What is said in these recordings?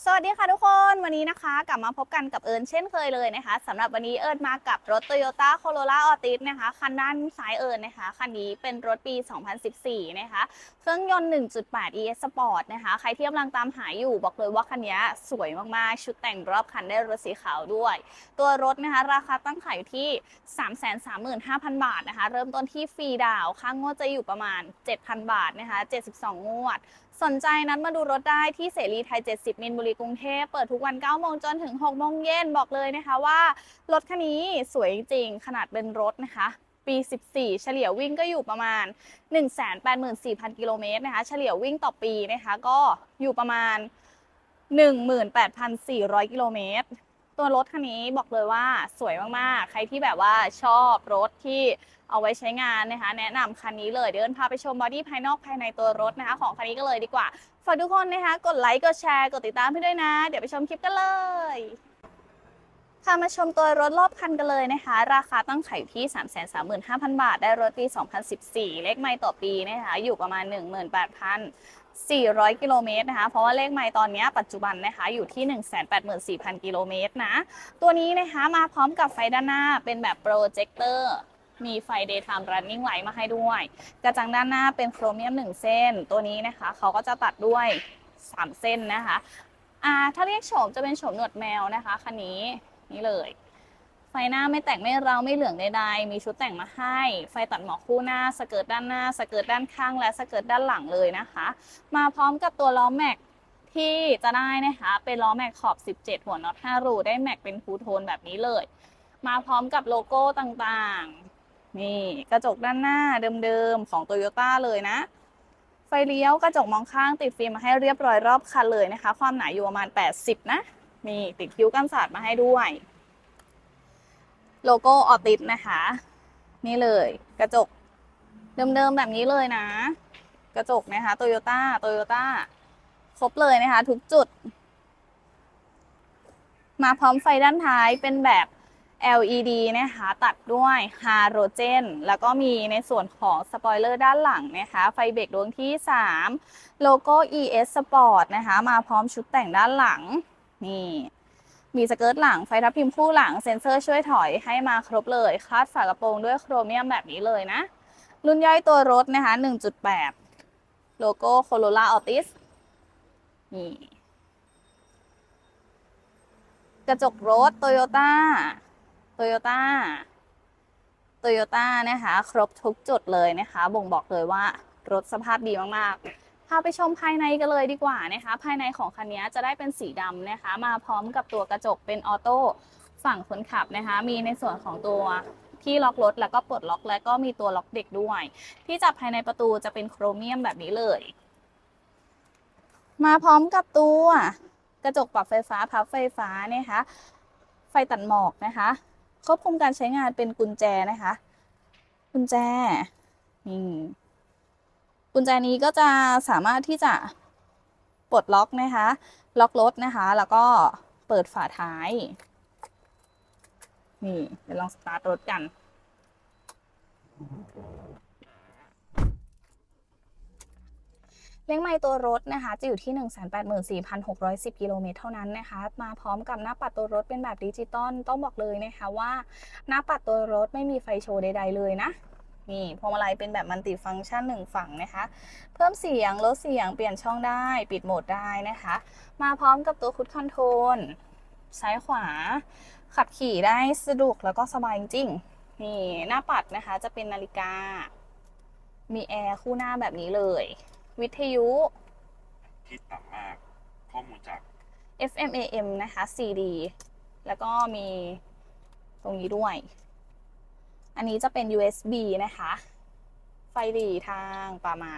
สวัสดีค่ะทุกคนวันนี้นะคะ กลับมาพบกันกับเอิญเช่นเคยเลยนะคะสำหรับวันนี้เอิญมากับรถ Toyota Corolla Altis นะคะคันด้านซ้ายเอิญนะคะคันนี้เป็นรถปี 2014 นะคะเครื่องยนต์ 1.8 ES Sport นะคะใครที่กำลังตามหาอยู่บอกเลยว่าคันนี้สวยมากๆ ชุดแต่งรอบคันได้รถสีขาวด้วย ตัวรถนะคะราคาตั้งขายอยู่ที่ 335,000 บาทนะคะเริ่มต้นที่ฟรีดาวค่างวดจะอยู่ประมาณ 7,000 บาทนะคะ 72 งวด สนใจนัดมาดูรถได้ที่เสรีไทย 70 มินบุรีกรุงเทพเปิดทุกวัน 9 โมงจนถึง 6 โมงเย็นบอกเลยนะคะว่า รถคันนี้สวยจริง ขนาดเป็นรถนะคะ ปี 14 เฉลี่ยวิ่งก็อยู่ประมาณ 184,000 กิโลเมตรนะคะ เฉลี่ยวิ่งต่อปีนะคะ ก็อยู่ประมาณ 18,400 กิโลเมตร ตัวรถคันนี้บอกเลยว่าสวยมากๆ ใครที่แบบว่าชอบรถที่เอาไว้ใช้งานนะคะ แนะนำคันนี้เลยเดี๋ยวเอิญพาไปชมบอดี้ภายนอกภายในตัวรถนะคะ ของคันนี้ก็เลยดีกว่าฝากทุกคนนะคะ กดไลค์กดแชร์กดติดตามให้ด้วยนะ เดี๋ยวไปชมคลิปกันเลยพามาชมตัวรถรอบคันกันเลยนะคะ ราคาตั้งขายอยู่ที่ 335,000 บาท ได้รถปี 2014 เลขไม่ต่อปีนะคะ อยู่ประมาณ 400 กิโลเมตรนะคะ เพราะว่าเลขไม่ตอนนี้ปัจจุบันนะคะอยู่ที่ 184,000 กิโลเมตรนะ ตัวนี้นะคะมาพร้อมกับไฟด้านหน้าเป็นแบบโปรเจคเตอร์มีไฟ daytime running light มาให้ด้วย กระจังด้านหน้าเป็นโครเมียม 1 เส้น ตัวนี้นะคะเขาก็จะตัดด้วย 3 เส้นนะคะ อ่า ถ้าเรียกโฉมจะเป็นโฉมหนวดแมวนะคะ คันนี้นี่เลย ไฟหน้าไม่แตกไม่เราไม่เหลืองใดๆ มีชุดแต่งมาให้ ไฟตัดหมอกคู่หน้า สเกิร์ตด้านหน้า สเกิร์ตด้านข้าง และสเกิร์ตด้านหลังเลยนะคะ มาพร้อมกับตัวล้อแม็กที่จะได้นะคะ เป็นล้อแม็กขอบ 17 หัวน็อต5รูได้แม็กเป็นฟูลโทนแบบนี้เลย มาพร้อมกับโลโก้ต่างๆ นี่กระจกด้านหน้าเดิมๆ ของ Toyota เลยนะ ไฟเลี้ยวกระจกมองข้างติดฟิล์มมาให้เรียบร้อยรอบคันเลยนะคะ ความหนาอยู่ประมาณ 80 นะ มีติดคิ้วกันสาดมาให้ด้วย โลโก้ออติสนะคะ นี่เลย กระจก เดิมๆแบบนี้เลยนะ กระจกนะคะโตโยต้าโตโยต้าครบเลยนะคะ ทุกจุด มาพร้อมไฟด้านท้ายเป็นแบบ LED นะคะ ตัดด้วยฮาโรเจน แล้วก็มีในส่วนของสปอยเลอร์ด้านหลังนะคะ ไฟเบรกดวงที่ 3 โลโก้ ES Sport นะคะ มาพร้อมชุดแต่งด้านหลัง นี่ มีสเกิร์ตหลังไฟทับพิมพ์คู่หลังเซ็นเซอร์ช่วยถอยให้มาครบเลยคาดฝากระโปรงด้วยโครเมียมแบบนี้เลยนะ รุ่นย่อยตัวรถนะคะ 1.8 โลโก้ Corolla Altis นี่กระจกรถ Toyota Toyota Toyota นะคะ ครบทุกจุดเลยนะคะ บ่งบอกเลยว่ารถสภาพดีมาก ๆาไปชมภายในกันเลยดีกว่านะคะ ภายในของคันนี้จะได้เป็นสีดำนะคะ มาพร้อมกับตัวกระจกเป็นออโต้ฝั่งคนขับนะคะ มีในส่วนของตัวที่ล็อกรถแล้วก็ปลดล็อกแล้วก็มีตัวล็อกเด็กด้วย ที่จับภายในประตูจะเป็นโครเมียมแบบนี้เลย มาพร้อมกับตัวกระจกปรับไฟฟ้าพับไฟฟ้านี่ยคะ ไฟตัดหมอกนะคะควบคุมการใช้งานเป็นกุญแจนะคะ กุญแจนี่ กุญแจนี้ก็จะสามารถที่จะปลดล็อกนะคะ ล็อกรถนะคะ แล้วก็เปิดฝาท้าย นี่เดี๋ยวลองสตาร์ทรถกัน เลขไมล์ตัวรถนะคะ จะอยู่ที่ 184,610 กิโลเมตรเท่านั้นนะคะ มาพร้อมกับหน้าปัดตัวรถเป็นแบบดิจิตอลต้องบอกเลยนะคะว่า หน้าปัดตัวรถไม่มีไฟโชว์ใด ๆ เลยนะ นี่พวงมาลัยเป็นแบบมัลติฟังก์ชันหนึ่งฝั่งนะคะ เพิ่มเสียงลดเสียงเปลี่ยนช่องได้ปิดโหมดได้นะคะ มาพร้อมกับตัวคุดคอนโทรลซ้ายขวา ขับขี่ได้สะดวกแล้วก็สบายจริงๆนี่หน้าปัดนะคะจะเป็นนาฬิกา มีแอร์คู่หน้าแบบนี้เลย วิทยุ ที่ต่ำมากข้อมูลจาก FM AM นะคะ CD แล้วก็มีตรงนี้ด้วย อันนี้จะเป็น USB นะคะ ไฟหลีทางปามา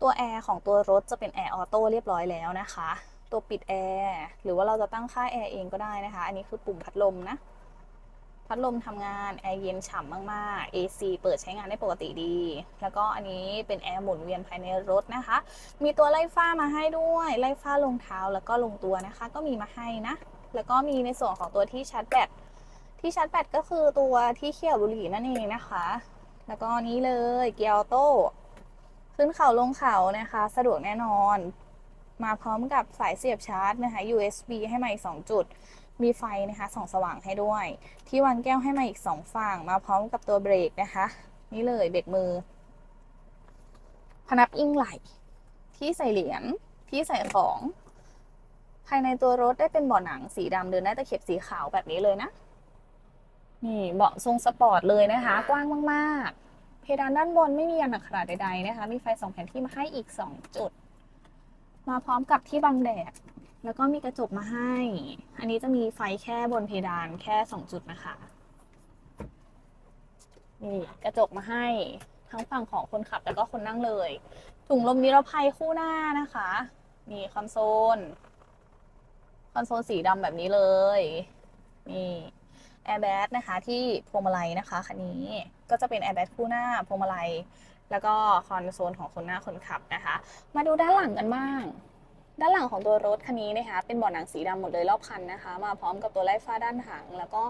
ตัวแอร์ของตัวรถจะเป็นแอร์ออโต้เรียบร้อยแล้วนะคะ ตัวปิดแอร์หรือว่าเราจะตั้งค่าแอร์เองก็ได้นะคะ อันนี้คือปุ่มพัดลมนะ พัดลมทำงาน แอร์เย็นฉ่ำมากๆ AC เปิดใช้งานได้ปกติดี แล้วก็อันนี้เป็นแอร์หมุนเวียนภายในรถนะคะ มีตัวไล่ฟ้ามาให้ด้วย ไล่ฟ้าลงเท้าแล้วก็ลงตัวนะคะ ก็มีมาให้นะ แล้วก็มีในส่วนของตัวที่ชาร์จแบต ที่ชาร์จแบตก็คือตัวที่เขี่ยวบุหรี่นั่นเองนะคะ แล้วก็นี้เลยเกียร์ออโต้ขึ้นเขาลงเขานะคะ สะดวกแน่นอน มาพร้อมกับสายเสียบชาร์จนะคะ USB ให้มาอีก 2 จุด มีไฟนะคะส่องสว่างให้ด้วย ที่วางแก้วให้มาอีก 2 ฝั่ง มาพร้อมกับตัวเบรกนะคะ นี่เลยเบรกมือ พนับอิงไหล ที่ใส่เหรียญ ที่ใส่ของ ภายในตัวรถได้เป็นเบาะหนังสีดำเดินได้ตะเข็บสีขาวแบบนี้เลยนะ นี่เบาะทรงสปอร์ตเลยนะคะ กว้างมากๆ เพดานด้านบนไม่มียางหนักขนาดใดๆนะคะ มีไฟสองแผ่นที่มาให้อีก 2 จุด มาพร้อมกับที่บังแดด แล้วก็มีกระจกมาให้ อันนี้จะมีไฟแค่บนเพดานแค่ 2 จุดนะคะ นี่กระจกมาให้ทั้งฝั่งของคนขับแล้วก็คนนั่งเลย ถุงลมนิรภัยคู่หน้านะคะ มีคอนโซล อนโซลสีดำแบบนี้เลย นี่แอร์แบ็นะคะที่พวงมาลัยนะคะคันนี้ก็จะเป็นแอร์แบ็คู่หน้าพวงมาลัย แล้วก็คอนโซลของคนหน้าคนขับนะคะ มาดูด้านหลังกันบ้างด้านหลังของตัวรถคันนี้นะคะ เป็นเบาะหนังสีดำหมดเลยรอบคันนะคะ มาพร้อมกับตัวไล่ฟ้าด้านหางแล้วก็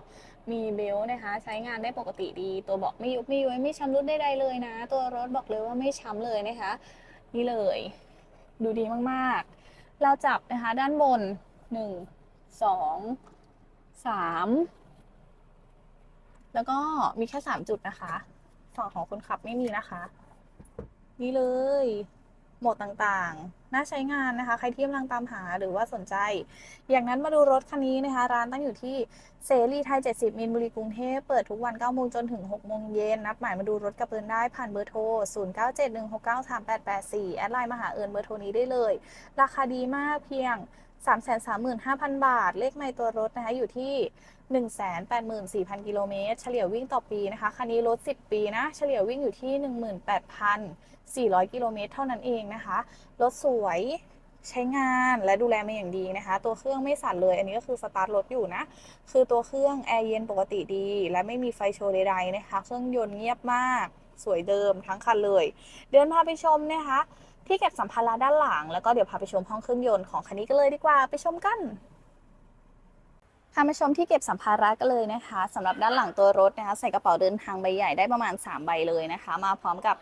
มีเบลต์นะคะ ใช้งานได้ปกติดี ตัวเบาะไม่ยุบไม่ย้วยไม่ช้ำรุดใดๆเลยนะ ตัวรถบอกเลยว่าไม่ช้ำเลยนะคะ นี่เลย ดูดีมากๆ เราจับนะคะด้านบน หนึ่งสองสามแล้วก็มีแค่สามจุดนะคะฝั่งของคนขับไม่มีนะคะ นี่เลยโหมดต่างๆ น่าใช้งานนะคะ ใครที่กำลังตามหาหรือว่าสนใจ อย่างนั้นมาดูรถคันนี้นะคะ ร้านตั้งอยู่ที่เสรีไทย 70 มินบุรีกรุงเทพ เปิดทุกวัน 9 โมงจนถึง 6 โมงเย็น นัดหมายมาดูรถกับเอิญได้ผ่านเบอร์โทร 0971693884 แอดไลน์มาหาเอิญเบอร์โทรนี้ได้เลย ราคาดีมากเพียง 335,000 บาท เลขไม่ตัวรถนะคะอยู่ที่ 184,000 กิโลเมตร เฉลี่ยวิ่งต่อปีนะคะ คันนี้รถ 10 ปีนะ เฉลี่ยวิ่งอยู่ที่ 18,400 กิโลเมตร เท่านั้นเองนะคะ รถสวยใช้งานและดูแลมาอย่างดีนะคะ ตัวเครื่องไม่สั่นเลย อันนี้ก็คือสตาร์ทรถอยู่นะ คือตัวเครื่องแอร์เย็นปกติดี และไม่มีไฟโชว์ใดๆนะคะ เครื่องยนต์เงียบมาก สวยเดิมทั้งคันเลย เดินพาไปชมนะคะ ที่เก็บสัมภาระด้านหลัง แล้วก็เดี๋ยวพาไปชมห้องเครื่องยนต์ของคันนี้กันเลยดีกว่าไปชมกันพามาชมที่เก็บสัมภาระกันเลยนะคะสำหรับด้านหลังตัวรถนะคะ ใส่กระเป๋าเดินทางใบใหญ่ได้ประมาณ 3 ใบเลยนะคะ มาพร้อมกับ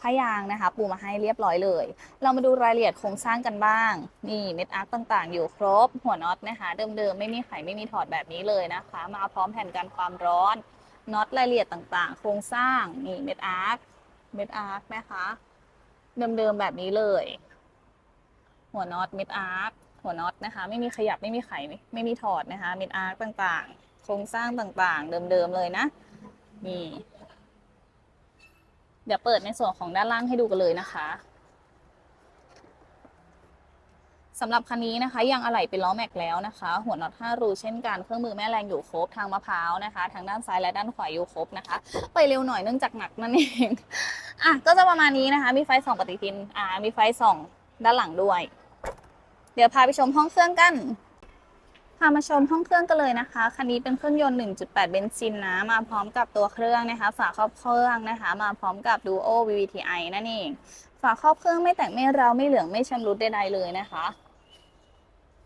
ผ้ายางนะคะ ปูมาให้เรียบร้อยเลย เรามาดูรายละเอียดโครงสร้างกันบ้าง นี่เม็ดอาร์คต่างๆ อยู่ครบ หัวน็อตนะคะ เดิมๆ ไม่มีไขไม่มีถอดแบบนี้เลยนะคะ มาพร้อมแผ่นกันความร้อนน็อตรายละเอียดต่างๆ โครงสร้างนี่เม็ดอาร์คเม็ดอาร์คนะคะ เดิมๆแบบนี้เลย หัวน็อตมิดอาร์คหัวน็อตนะคะ ไม่มีขยับไม่มีไขไม่ไม่มีถอดนะคะมิดอาร์คต่างๆ โครงสร้างต่างๆ เดิมๆเลยนะ นี่ เดี๋ยวเปิดในส่วนของด้านล่างให้ดูกันเลยนะคะ สำหรับคันนี้นะคะยังอะไหล่เป็นล้อแม็กแล้วนะคะ หัวน็อต5รูเช่นกันเครื่องมือแม่แรงอยู่ครบทางมะพร้าวนะคะ ทางด้านซ้ายและด้านขวาอยู่ครบนะคะ ไปเร็วหน่อยเนื่องจากหนักนั่นเองอะก็จะประมาณนี้นะคะ มีไฟส่องปฏิทินอ่ามีไฟส่องด้านหลังด้วย เดี๋ยวพาไปชมห้องเครื่องกันพามาชมห้องเครื่องกันเลยนะคะ คันนี้เป็นเครื่องยนต์ 1.8 เบนซินนะ มาพร้อมกับตัวเครื่องนะคะ ฝาครอบเครื่องนะคะ มาพร้อมกับ Duo VVTi นั่นเอง ฝาครอบเครื่องไม่แตกไม่เราวไม่เหลืองไม่ชำรุดใดๆเลยนะคะ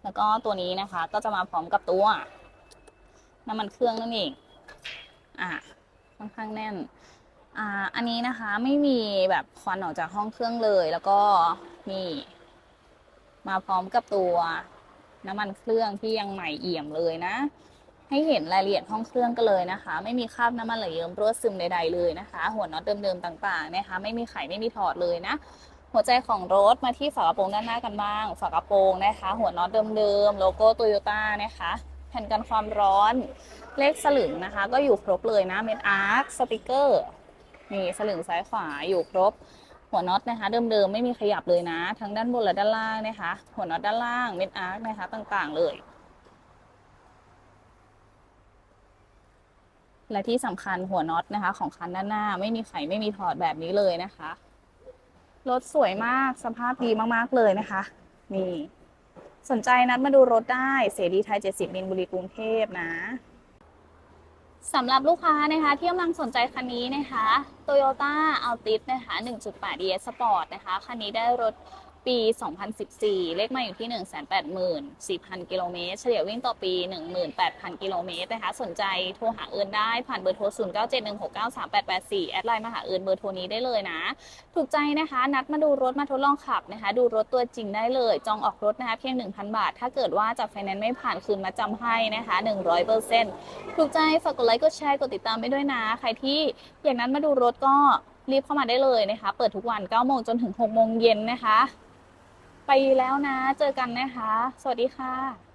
แล้วก็ตัวนี้นะคะ ก็จะมาพร้อมกับตัวน้ำมันเครื่องนั่นเอง อะค่อนข้างแน่น อ่า อันนี้นะคะไม่มีแบบควันออกจากห้องเครื่องเลย แล้วก็นี่มาพร้อมกับตัวน้ำมันเครื่องที่ยังใหม่เอี่ยมเลยนะ ให้เห็นรายละเอียดห้องเครื่องกันเลยนะคะ ไม่มีคราบน้ำมันไหลเยิ้มรั่วซึมใดๆเลยนะคะ หัวน็อตเดิมๆต่างๆนะคะ ไม่มีไขไม่มีถอดเลยนะ หัวใจของรถมาที่ฝากระโปรงด้านหน้ากันบ้าง ฝากระโปรงนะคะ หัวน็อตเดิมๆ โลโก้โตโยต้านะคะ แผ่นกันความร้อน เลขสลึงนะคะ ก็อยู่ครบเลยนะ เม็ดอาร์ค สติกเกอร์ นี่สลึงซ้ายขวาอยู่ครบ หัวน็อตนะคะเดิมๆ ไม่มีขยับเลยนะ ทั้งด้านบนและด้านล่างนะคะ หัวน็อตด้านล่าง เม็ดอาร์คนะคะต่างๆ เลยและที่สำคัญหัวน็อตนะคะ ของคันด้านหน้า ไม่มีไขไม่มีถอดแบบนี้เลยนะคะ รถสวยมากสภาพดีมากๆเลยนะคะ นี่ สนใจนัดมาดูรถได้ เสรีไทย 70มินบุรีกรุงเทพนะสำหรับลูกค้านะคะ ที่กำลังสนใจคันนี้นะคะ Toyota Altis นะคะ 1.8 DS Sport นะคะ คันนี้ได้รถ ปี 2014 เลขมาอยู่ที่ 184,000 กิโลเมตร เฉลี่ยวิ่งต่อปี 18,000 กิโลเมตรนะคะ สนใจโทรหาเอิญได้ผ่านเบอร์โทร 0971693884 แอดไลน์มาหาเอิญเบอร์โทรนี้ได้เลยนะ ถูกใจนะคะ นัดมาดูรถมาทดลองขับนะคะ ดูรถตัวจริงได้เลย จองออกรถนะคะเพียง 1,000 บาท ถ้าเกิดว่าจากไฟแนนซ์ไม่ผ่านคืนมาจำให้นะคะ 100%ถูกใจฝากกดไลค์ กดแชร์ กดติดตามไปด้วยนะ ใครที่อยากนัดมาดูรถก็รีบเข้ามาได้เลยนะคะ เปิดทุกวัน 9 โมงจนถึง 6 โมงเย็นนะคะ ไปแล้วนะ เจอกันนะคะ สวัสดีค่ะ